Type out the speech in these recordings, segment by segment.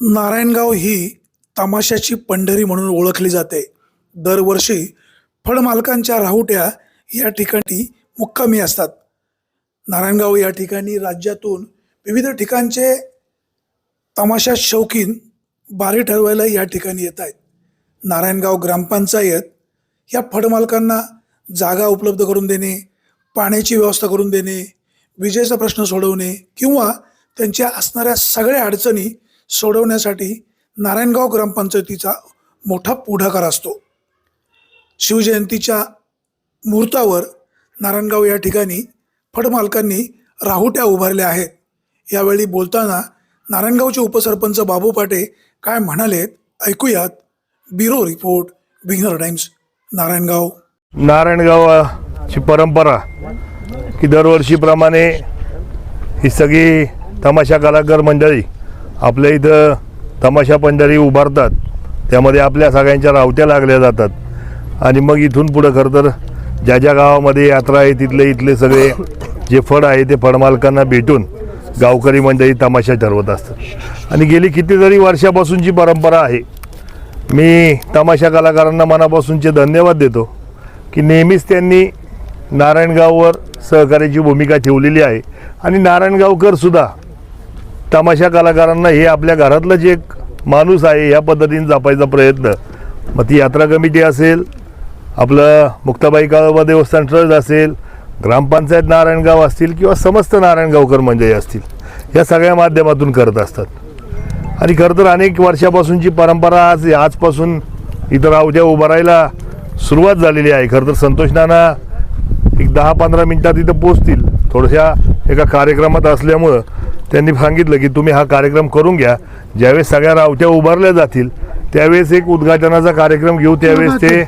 नारायणगाव ही तमाशाची पंढरी म्हणून ओळखली जाते. दरवर्षी फळमालकांच्या राहुट्या या ठिकाणी मुक्कामी असतात. नारायणगाव या ठिकाणी राज्यातून विविध ठिकाणचे तमाशा शौकीन बारी ठरवायला या ठिकाणी येत आहेत. नारायणगाव ग्रामपंचायत या फळमालकांना जागा उपलब्ध करून देणे पाण्याची व्यवस्था करून देणे विजेचा प्रश्न सोडवणे किंवा त्यांच्या असणाऱ्या सगळ्या अडचणी सोडवण्यासाठी नारायणगाव ग्रामपंचायतीचा मोठा पुढाकार असतो. शिवजयंतीच्या मुहूर्तावर नारायणगाव या ठिकाणी फडमालकांनी राहुट्या उभारल्या आहेत. यावेळी बोलताना नारायणगावचे उपसरपंच बाबू पाटे काय म्हणालेत ऐकूयात. ब्युरो रिपोर्ट बिग्नर टाइम्स नारायणगाव. नारायणगावची परंपरा की दरवर्षीप्रमाणे ही सगळी तमाशा कलाकार मंडळी आपल्या इथं तमाशा पंढरी उभारतात. त्यामध्ये आपल्या सगळ्यांच्या रावत्या लागल्या जातात. आणि मग इथून पुढं खरं तर ज्या ज्या गावामध्ये यात्रा आहे तिथले इथले सगळे जे फळ आहे ते फळमालकांना भेटून गावकरी मंडळी तमाशा ठरवत असतात. आणि गेली कितीतरी वर्षापासूनची परंपरा आहे. मी तमाशा कलाकारांना मनापासूनचे धन्यवाद देतो की नेहमीच त्यांनी नारायणगाववर सहकार्याची भूमिका ठेवलेली आहे. आणि नारायणगावकरसुद्धा तमाशा कलाकारांना हे आपल्या घरातलं जे एक माणूस आहे ह्या पद्धतीने जपायचा प्रयत्न. मग ती यात्रा कमिटी असेल आपलं मुक्ताबाई काळोबा देवस्थान ट्रस्ट असेल ग्रामपंचायत नारायणगाव असतील किंवा समस्त नारायणगावकर मंडळी असतील या सगळ्या माध्यमातून करत असतात. आणि खरं तर अनेक वर्षापासूनची परंपरा आज आजपासून इथं उभं उभारायला सुरुवात झालेली आहे. खरं तर संतोष नाना एक दहा पंधरा मिनटात इथं पोचतील. थोड्याशा एका कार्यक्रमात असल्यामुळं त्यांनी सांगितलं की तुम्ही हा कार्यक्रम करून घ्या. ज्यावेळेस सगळ्या रावट्या उभारल्या जातील त्यावेळेस एक उद्घाटनाचा कार्यक्रम घेऊ. त्यावेळेस ते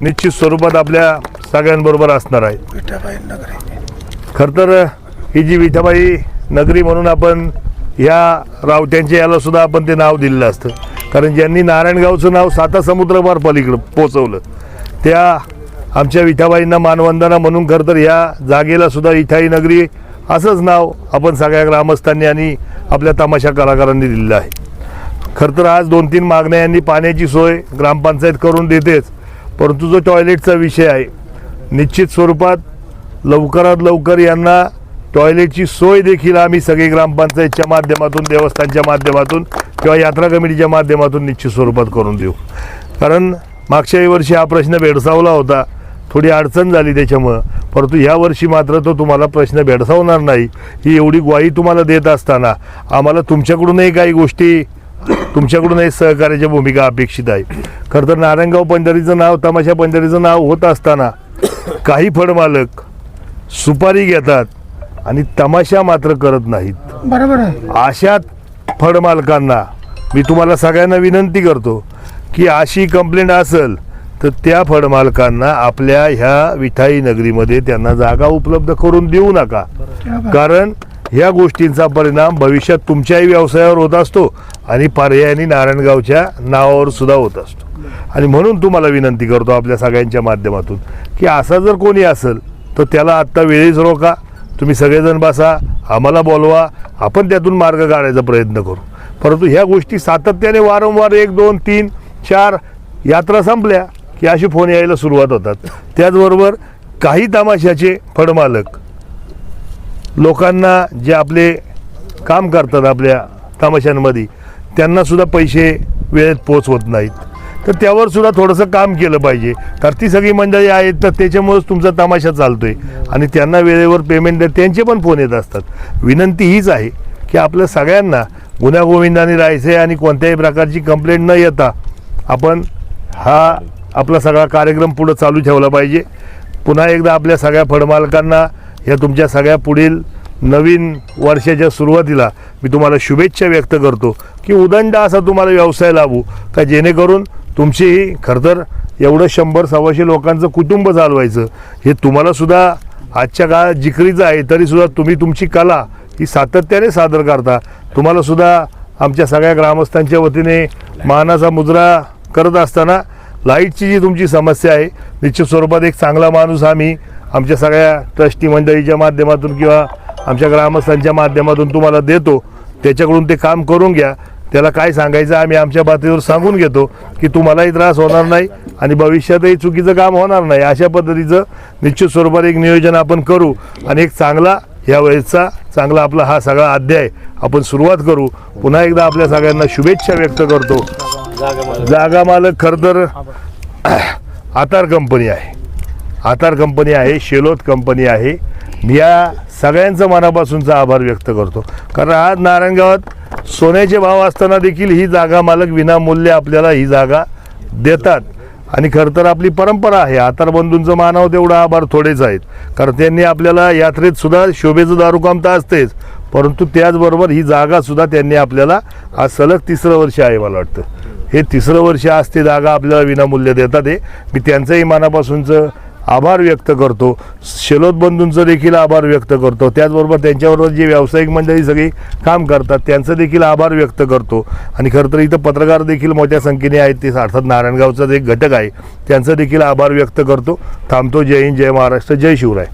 निश्चित स्वरूपात आपल्या सगळ्यांबरोबर असणार आहे. विठाबाई नगरे. खरं तर ही जी विठाबाई नगरी म्हणून आपण ह्या रावट्यांच्या याला सुद्धा आपण ते नाव दिलेलं असतं. कारण ज्यांनी नारायणगावचं नाव साता समुद्रपार पलीकडं पोचवलं त्या आमच्या विठाबाईंना मानवंदना म्हणून खरं तर ह्या जागेला सुद्धा इठाई नगरी असंच नाव आपण सगळ्या ग्रामस्थांनी आणि आपल्या तमाशा कलाकारांनी दिलेलं आहे. खरं तर आज दोन तीन मागण्या यांनी पाण्याची सोय ग्रामपंचायत करून देतेच परंतु जो टॉयलेटचा विषय आहे निश्चित स्वरूपात लवकरात लवकर यांना टॉयलेटची सोय देखील आम्ही सगळी ग्रामपंचायतच्या माध्यमातून देवस्थानच्या माध्यमातून किंवा यात्रा कमिटीच्या माध्यमातून निश्चित स्वरूपात करून देऊ. कारण मागच्याही वर्षी हा प्रश्न भेडसावला होता. थोडी अडचण झाली त्याच्यामुळं. परंतु ह्या वर्षी मात्र तो तुम्हाला प्रश्न भेडसावणार नाही. ही एवढी ग्वाही तुम्हाला देत असताना आम्हाला तुमच्याकडूनही काही गोष्टी तुमच्याकडूनही सहकार्याची भूमिका अपेक्षित आहे खरं तर नारायणगाव पंढरीचं नाव तमाशा पंढरीचं नाव होत असताना काही फळमालक सुपारी घेतात आणि तमाशा मात्र करत नाहीत. बरोबर आहे. अशा फळमालकांना मी तुम्हाला सगळ्यांना विनंती करतो की अशी कंप्लेंट असेल तर त्या फळमालकांना आपल्या ह्या विठाई नगरीमध्ये त्यांना जागा उपलब्ध करून देऊ नका. कारण ह्या गोष्टींचा परिणाम भविष्यात तुमच्याही व्यवसायावर होत असतो आणि पर्यायाने नारायणगावच्या नावावर सुद्धा होत असतो. आणि म्हणून तुम्हाला विनंती करतो आपल्या सगळ्यांच्या माध्यमातून की असा जर कोणी असेल तर त्याला आत्ता वेळीच रोका. तुम्ही सगळेजण बसा आम्हाला बोलवा आपण त्यातून मार्ग काढायचा प्रयत्न करू. परंतु ह्या गोष्टी सातत्याने वारंवार एक दोन तीन चार यात्रा संपल्या. या असे फोन यायला सुरुवात होतात. त्याचबरोबर काही तमाशाचे फडमालक लोकांना जे आपले काम करतात आपल्या तमाशांमध्ये त्यांनासुद्धा पैसे वेळेत पोचवत नाहीत. तर त्यावर सुद्धा थोडंसं काम केलं पाहिजे. तर ती सगळी मंडळी आहेत तर त्याच्यामुळेच तुमचा तमाशा चालतो आहे आणि त्यांना वेळेवर पेमेंट द्या त्यांचे पण फोन येत असतात. विनंती हीच आहे की आपल्या सगळ्यांना गुन्ह्यागोविंदाने राहायचं आहे आणि कोणत्याही प्रकारची कंप्लेंट न येता आपण हा आपला सगळा कार्यक्रम पुढं चालू ठेवला पाहिजे. पुन्हा एकदा आपल्या सगळ्या फळमालकांना या तुमच्या सगळ्या पुढील नवीन वर्षाच्या सुरुवातीला मी तुम्हाला शुभेच्छा व्यक्त करतो की उदंड असा तुम्हाला व्यवसाय लाभू का जेणेकरून तुमचीही खरं तर एवढं शंभर सव्वाशे लोकांचं कुटुंब चालवायचं. हे तुम्हालासुद्धा आजच्या काळात जिकरीचं आहे तरीसुद्धा तुम्ही तुमची कला ही सातत्याने सादर करता. तुम्हालासुद्धा आमच्या सगळ्या ग्रामस्थांच्या वतीने मानाचा मुजरा करत असताना लाईटची जी तुमची समस्या आहे निश्चित स्वरूपात एक चांगला माणूस आम्ही आमच्या सगळ्या ट्रस्टी मंडळीच्या माध्यमातून किंवा आमच्या ग्रामस्थांच्या माध्यमातून तुम्हाला देतो. त्याच्याकडून ते काम करून घ्या. त्याला काय सांगायचं आम्ही आमच्या पातळीवर सांगून घेतो की तुम्हालाही त्रास होणार नाही आणि भविष्यातही चुकीचं काम होणार नाही. अशा पद्धतीचं निश्चित स्वरूपात एक नियोजन आपण करू आणि एक चांगला या वेळेचा चांगला आपला हा सगळा अध्याय आपण सुरुवात करू. पुन्हा एकदा आपल्या सगळ्यांना शुभेच्छा व्यक्त करतो. जागा मालक. खरं तर आतार कंपनी आहे. आतार कंपनी आहे शेलोत कंपनी आहे. मी या सगळ्यांचं मनापासूनचा आभार व्यक्त करतो. कारण आज नारायणगावात सोन्याचे भाव असताना देखील ही जागा मालक विनामूल्य आपल्याला ही जागा देतात. आणि खरं तर आपली परंपरा आहे. आतार बंधूंचं मानावं तेवढं आभार थोडेच आहेत. कारण त्यांनी आपल्याला यात्रेत सुद्धा शोभेचं दारूकाम तर असतेच. परंतु त्याचबरोबर ही जागा सुद्धा त्यांनी आपल्याला आज सलग तिसरं वर्ष आहे मला वाटतं. हे तिसरं वर्ष आज ते जागा आपल्याला विनामूल्य देतात आहे मी त्यांचंही मनापासूनचं आभार व्यक्त करतो. शेलोद बंधूंचं देखील आभार व्यक्त करतो. त्याचबरोबर त्यांच्याबरोबर जे व्यावसायिक मंडळी सगळी काम करतात त्यांचं देखील आभार व्यक्त करतो. आणि खरं तर इथं पत्रकार देखील मोठ्या संख्येने आहेत. ते अर्थात नारायणगावचाच एक घटक आहे. त्यांचं देखील आभार व्यक्त करतो. थांबतो जय हिंद जय महाराष्ट्र जय शिवराय.